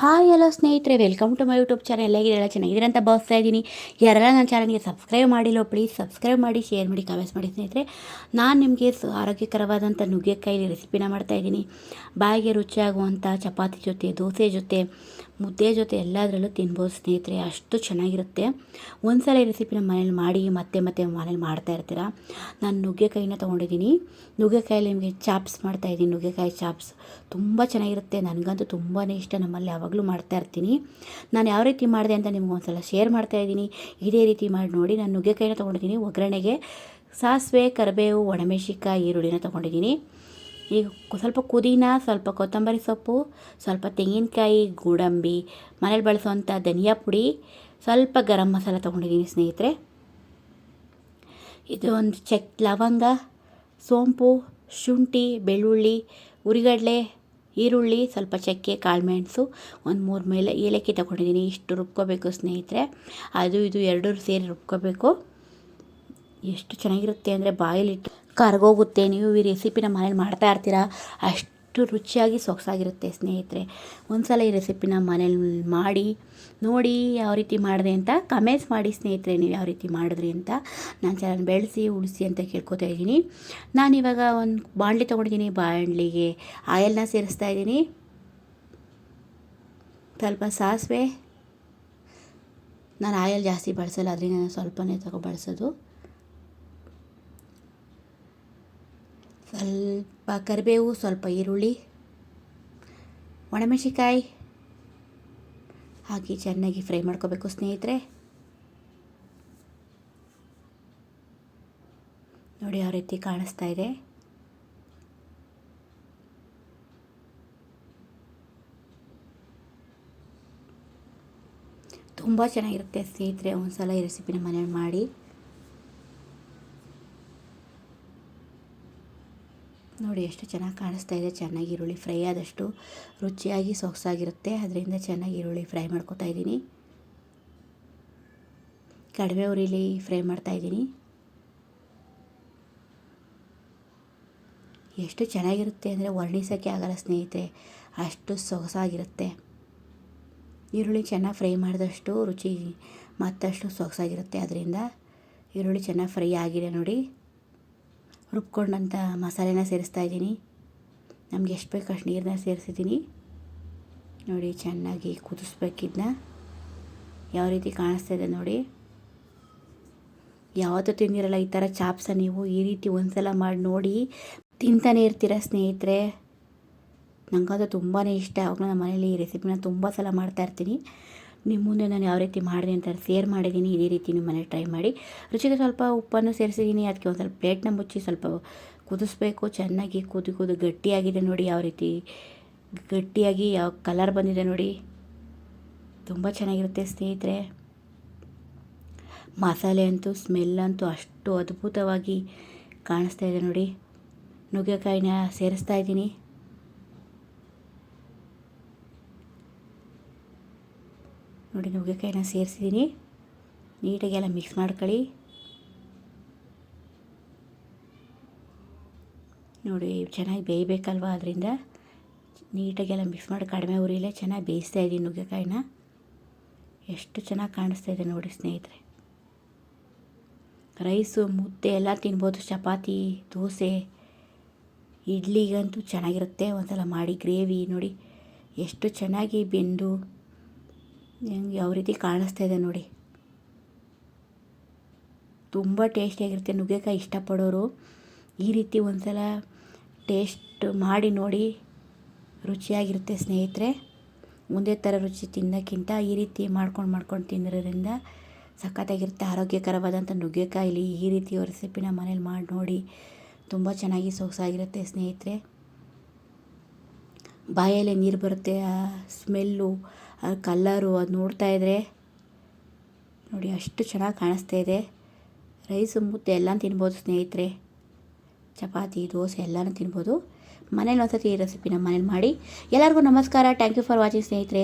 Hi ಎಲ್ಲ ಸ್ನೇಹಿತರೆ. Welcome to my YouTube channel ಎಲ್ಲ ಚೆನ್ನಾಗಿದ್ದೀರ ಅಂತ ಭಾವಿಸ್ತಾ ಇದ್ದೀನಿ. ಯಾರೆಲ್ಲ ನನ್ನ ಚಾನಲ್ಗೆ ಸಬ್ಸ್ಕ್ರೈಬ್ ಮಾಡಿಲ್ಲೋ ಪ್ಲೀಸ್ ಸಬ್ಸ್ಕ್ರೈಬ್ ಮಾಡಿ ಶೇರ್ ಮಾಡಿ ಕಮೆಂಟ್ಸ್ ಮಾಡಿ, ಸ್ನೇಹಿತರೆ. ನಾನು ನಿಮಗೆ ಆರೋಗ್ಯಕರವಾದಂಥ ನುಗ್ಗೆಕಾಯಿ ರೆಸಿಪಿನ ಮಾಡ್ತಾಯಿದ್ದೀನಿ ಬಾಯಿಗೆ ರುಚಿಯಾಗುವಂಥ ಚಪಾತಿ ಜೊತೆ, ದೋಸೆ ಜೊತೆ, ಮುದ್ದೆ ಜೊತೆ ಎಲ್ಲದರಲ್ಲೂ ತಿನ್ಬೋದು ಸ್ನೇಹಿತರೆ. ಅಷ್ಟು ಚೆನ್ನಾಗಿರುತ್ತೆ. ಒಂದು ಸಲ ಈ ರೆಸಿಪಿನ ಮನೇಲಿ ಮಾಡಿ, ಮತ್ತೆ ಮತ್ತೆ ಮನೇಲಿ ಮಾಡ್ತಾ ಇರ್ತೀರ? ನಾನು ನುಗ್ಗೆಕಾಯಿನ ತೊಗೊಂಡಿದ್ದೀನಿ. ನುಗ್ಗೆಕಾಯಲ್ಲಿ ನಿಮಗೆ ಚಾಪ್ಸ್ ಮಾಡ್ತಾಯಿದ್ದೀನಿ ನುಗ್ಗೆಕಾಯಿ ಚಾಪ್ಸ್ ತುಂಬ ಚೆನ್ನಾಗಿರುತ್ತೆ. ನನಗಂತೂ ತುಂಬಾ ಇಷ್ಟ. ನಮ್ಮಲ್ಲಿ ಯಾವಾಗಲೂ ಮಾಡ್ತಾ ಇರ್ತೀನಿ. ನಾನು ಯಾವ ರೀತಿ ಮಾಡಿದೆ ಅಂತ ನಿಮ್ಗೆ ಒಂದ್ಸಲ ಶೇರ್ ಮಾಡ್ತಾ ಇದ್ದೀನಿ. ಇದೇ ರೀತಿ ಮಾಡಿ ನೋಡಿ ನಾನು ನುಗ್ಗೆಕಾಯಿನ ತೊಗೊಂಡಿದ್ದೀನಿ, ಒಗ್ಗರಣೆಗೆ. ಸಾಸಿವೆ, ಕರಿಬೇವು ಒಣಮೆಶಿಕಾಯಿ ಈರುಳ್ಳಿನ ತೊಗೊಂಡಿದ್ದೀನಿ. ಈಗ ಸ್ವಲ್ಪ ಪುದೀನ, ಸ್ವಲ್ಪ ಕೊತ್ತಂಬರಿ ಸೊಪ್ಪು, ಸ್ವಲ್ಪ ತೆಂಗಿನಕಾಯಿ, ಗೋಡಂಬಿ, ಮನೇಲಿ ಬಳಸುವಂಥ ಧನಿಯಾ ಪುಡಿ, ಸ್ವಲ್ಪ ಗರಂ ಮಸಾಲ ತೊಗೊಂಡಿದ್ದೀನಿ ಸ್ನೇಹಿತರೆ. ಇದು ಒಂದು ಚಕ್ ಲವಂಗ, ಸೋಂಪು, ಶುಂಠಿ, ಬೆಳ್ಳುಳ್ಳಿ, ಉರಿಗಡಲೆ ಈರುಳ್ಳಿ, ಸ್ವಲ್ಪ ಚಕ್ಕೆ, ಕಾಳುಮೆಣಸು, ಒಂದು ಮೂರು ಮೇಲೆ ಏಲಕ್ಕಿ ತಗೊಂಡಿದ್ದೀನಿ. ಇಷ್ಟು ರುಬ್ಕೋಬೇಕು ಸ್ನೇಹಿತರೆ. ಅದು ಇದು ಎರಡೂ ಸೇರಿ ರುಬ್ಕೋಬೇಕು. ಎಷ್ಟು ಚೆನ್ನಾಗಿರುತ್ತೆ ಅಂದರೆ ಬಾಯಲ್ಲಿಟ್ಟು ಕರ್ಗೋಗುತ್ತೆ. ನೀವು ಈ ರೆಸಿಪಿನ ಮನೇಲಿ ಮಾಡ್ತಾ ಇರ್ತೀರಾ? ಅಷ್ಟು ರುಚಿಯಾಗಿ ಸೊಗಸಾಗಿರುತ್ತೆ ಸ್ನೇಹಿತರೆ. ಒಂದು ಸಲ ಈ ರೆಸಿಪಿನ ಮನೇಲಿ ಮಾಡಿ, ನೋಡಿ ಯಾವ ರೀತಿ ಮಾಡಿದೆ ಅಂತ ಕಮೆಂಟ್ಸ್ ಮಾಡಿ, ಸ್ನೇಹಿತರೆ, ನೀವು ಯಾವ ರೀತಿ ಮಾಡಿದ್ರಿ ಅಂತ ನಾನು ಚೆನ್ನಾಗಿ ಬೆಳೆಸಿ, ಉಳಿಸಿ ಅಂತ ಕೇಳ್ಕೊತಾ ಇದ್ದೀನಿ. ನಾನಿವಾಗ ಒಂದು ಬಾಣಲಿ ತೊಗೊಂಡಿದ್ದೀನಿ, ಬಾಣಲಿಗೆ ಆಯಲ್ನ ಸೇರಿಸ್ತಾ ಇದ್ದೀನಿ. ಸ್ವಲ್ಪ ಸಾಸಿವೆ. ನಾನು ಆಯಲ್ ಜಾಸ್ತಿ ಬಳಸಲ್ಲ, ಅದರಿಂದ ನಾನು ಸ್ವಲ್ಪನೇ ತಗೋ ಬಳಸೋದು. ಸ್ವಲ್ಪ ಕರಿಬೇವು, ಸ್ವಲ್ಪ ಈರುಳ್ಳಿ ಒಣಮೆಣಸಿಕಾಯಿ ಹಾಕಿ ಚೆನ್ನಾಗಿ ಫ್ರೈ ಮಾಡ್ಕೋಬೇಕು ಸ್ನೇಹಿತರೆ. ನೋಡಿ ಯಾವ ರೀತಿ ಕಾಣಿಸ್ತಾ ಇದೆ. ತುಂಬ ಚೆನ್ನಾಗಿರುತ್ತೆ ಸ್ನೇಹಿತರೆ ಒಂದು ಸಲ ಈ ರೆಸಿಪಿನ ಮನೇಲಿ ಮಾಡಿ. ನೋಡಿ, ಎಷ್ಟು ಚೆನ್ನಾಗಿ ಕಾಣಿಸ್ತಾ ಇದೆ. ಚೆನ್ನಾಗಿ ಈರುಳ್ಳಿ ಫ್ರೈ ಆದಷ್ಟು ರುಚಿಯಾಗಿ, ಸೊಗಸಾಗಿರುತ್ತೆ. ಅದರಿಂದ ಚೆನ್ನಾಗಿ ಈರುಳ್ಳಿ ಫ್ರೈ ಮಾಡ್ಕೊತಾ ಇದ್ದೀನಿ. ಕಡಿಮೆ ಉರಿಲಿ ಫ್ರೈ ಮಾಡ್ತಾ ಇದ್ದೀನಿ. ಎಷ್ಟು ಚೆನ್ನಾಗಿರುತ್ತೆ ಅಂದರೆ ವರ್ಣಿಸೋಕ್ಕೆ ಆಗಲ್ಲ ಸ್ನೇಹಿತರೆ. ಅಷ್ಟು ಸೊಗಸಾಗಿರುತ್ತೆ. ಈರುಳ್ಳಿ ಚೆನ್ನಾಗಿ ಫ್ರೈ ಮಾಡಿದಷ್ಟು ರುಚಿ ಮತ್ತಷ್ಟು ಸೊಗಸಾಗಿರುತ್ತೆ. ಅದರಿಂದ ಈರುಳ್ಳಿ ಚೆನ್ನಾಗಿ ಫ್ರೈ ಆಗಿದೆ ನೋಡಿ. ರುಬ್ಕೊಂಡಂಥ ಮಸಾಲೆನ ಸೇರಿಸ್ತಾ ಇದ್ದೀನಿ. ನಮ್ಗೆ ಎಷ್ಟು ಬೇಕು ಅಷ್ಟು ನೀರನ್ನ ಸೇರಿಸಿದ್ದೀನಿ. ನೋಡಿ, ಚೆನ್ನಾಗಿ ಕುದಿಸ್ಬೇಕಿದ್ನ ಯಾವ ರೀತಿ ಕಾಣಿಸ್ತಾ ಇದೆ ನೋಡಿ. ಯಾವತ್ತೂ ತಿಂದಿರಲ್ಲ ಈ ಥರ ಚಾಪ್ಸ ನೀವು ಈ ರೀತಿ ಒಂದು ಸಲ ಮಾಡಿ ನೋಡಿ. ತಿಂತಾನೆ ಇರ್ತೀರ ಸ್ನೇಹಿತರೆ. ನನಗಂತೂ ತುಂಬಾ ಇಷ್ಟ. ಅವಾಗ ನಮ್ಮ ಮನೇಲಿ ಈ ರೆಸಿಪಿನ ತುಂಬ ಸಲ ಮಾಡ್ತಾ ಇರ್ತೀನಿ. ನಿಮ್ಮ ಮುಂದೆ ನಾನು ಯಾವ ರೀತಿ ಮಾಡಿದೆ ಅಂತ ಶೇರ್ ಮಾಡಿದ್ದೀನಿ, ಇದೇ ರೀತಿ ನಿಮ್ಮ ಮನೆ ಟ್ರೈ ಮಾಡಿ. ರುಚಿಗೆ ಸ್ವಲ್ಪ ಉಪ್ಪನ್ನು ಸೇರಿಸಿದ್ದೀನಿ, ಅದಕ್ಕೆ ಒಂದು ಸ್ವಲ್ಪ ಪ್ಲೇಟ್ನ ಮುಚ್ಚಿ ಸ್ವಲ್ಪ ಕುದಿಸ್ಬೇಕು. ಚೆನ್ನಾಗಿ ಕುದಿ ಕುದಿ ಗಟ್ಟಿಯಾಗಿದೆ ನೋಡಿ, ಯಾವ ರೀತಿ ಗಟ್ಟಿಯಾಗಿ ಯಾವ ಕಲರ್ ಬಂದಿದೆ ನೋಡಿ. ತುಂಬ ಚೆನ್ನಾಗಿರುತ್ತೆ ಸ್ನೇಹಿತರೆ. ಮಸಾಲೆ ಅಂತೂ ಸ್ಮೆಲ್ ಅಂತೂ ಅಷ್ಟು ಅದ್ಭುತವಾಗಿ ಕಾಣಿಸ್ತಾ ಇದೆ ನೋಡಿ. ನುಗ್ಗೆಕಾಯಿನ ಸೇರಿಸ್ತಾ ಇದ್ದೀನಿ. ನೋಡಿ ನುಗ್ಗೆಕಾಯಿನ ಸೇರಿಸಿದ್ದೀನಿ. ನೀಟಾಗಿ ಎಲ್ಲ ಮಿಕ್ಸ್ ಮಾಡ್ಕೊಳ್ಳಿ. ನೋಡಿ ಚೆನ್ನಾಗಿ ಬೇಯಬೇಕಲ್ವ ಅದರಿಂದ? ನೀಟಾಗೆಲ್ಲ ಮಿಕ್ಸ್ ಮಾಡಿ ಕಡಿಮೆ ಉರಿಲೇ ಚೆನ್ನಾಗಿ ಬೇಯಿಸ್ತಾ ಇದ್ದೀನಿ ನುಗ್ಗೆಕಾಯಿನ. ಎಷ್ಟು ಚೆನ್ನಾಗಿ ಕಾಣಿಸ್ತಾ ಇದೆ ನೋಡಿ ಸ್ನೇಹಿತರೆ. ರೈಸು, ಮುದ್ದೆ ಎಲ್ಲ ತಿನ್ಬೋದು, ಚಪಾತಿ, ದೋಸೆ, ಇಡ್ಲಿಗಂತೂ ಚೆನ್ನಾಗಿರುತ್ತೆ. ಒಂದ್ಸಲ ಮಾಡಿ ಗ್ರೇವಿ ನೋಡಿ. ಎಷ್ಟು ಚೆನ್ನಾಗಿ ಬೆಂದು ಹೆಂಗೆ ಯಾವ ರೀತಿ ಕಾಣಿಸ್ತಾ ಇದೆ ನೋಡಿ. ತುಂಬ ಟೇಸ್ಟಿಯಾಗಿರುತ್ತೆ ನುಗ್ಗೆಕಾಯಿ ಇಷ್ಟಪಡೋರು ಈ ರೀತಿ ಒಂದು ಸಲ ಟೇಸ್ಟ್ ಮಾಡಿ ನೋಡಿ. ರುಚಿಯಾಗಿರುತ್ತೆ ಸ್ನೇಹಿತರೆ. ಒಂದೇ ಥರ ರುಚಿ ತಿನ್ನೋಕ್ಕಿಂತ ಈ ರೀತಿ ಮಾಡ್ಕೊಂಡು ಮಾಡ್ಕೊಂಡು ತಿನ್ನೋದ್ರಿಂದ ಸಖತ್ತಾಗಿರುತ್ತೆ. ಆರೋಗ್ಯಕರವಾದಂಥ ನುಗ್ಗೆಕಾಯಿಲಿ ಈ ರೀತಿ ರೆಸಿಪಿನ ಮನೇಲಿ ಮಾಡಿ ನೋಡಿ. ತುಂಬ ಚೆನ್ನಾಗಿ ಸೊಗಸಾಗಿರುತ್ತೆ ಸ್ನೇಹಿತರೆ. ಬಾಯಲ್ಲೇ ನೀರು ಬರುತ್ತೆ. ಆ ಸ್ಮೆಲ್ಲು ಆ ಕಲ್ಲರು ಅದು ನೋಡ್ತಾ ಇದ್ದರೆ ನೋಡಿ ಅಷ್ಟು ಚೆನ್ನಾಗಿ ಕಾಣಿಸ್ತಾ ಇದೆ. ರೈಸು ಮುದ್ದೆ ಎಲ್ಲ ತಿನ್ಬೋದು ಸ್ನೇಹಿತರೆ. ಚಪಾತಿ, ದೋಸೆ ಎಲ್ಲನೂ ತಿನ್ಬೋದು. ಮನೇಲಿ ಒಂದ್ಸತಿ ಈ ರೆಸಿಪಿನ ಮನೇಲಿ ಮಾಡಿ. ಎಲ್ಲರಿಗೂ ನಮಸ್ಕಾರ. ಥ್ಯಾಂಕ್ ಯು ಫಾರ್ ವಾಚಿಂಗ್ ಸ್ನೇಹಿತರೆ.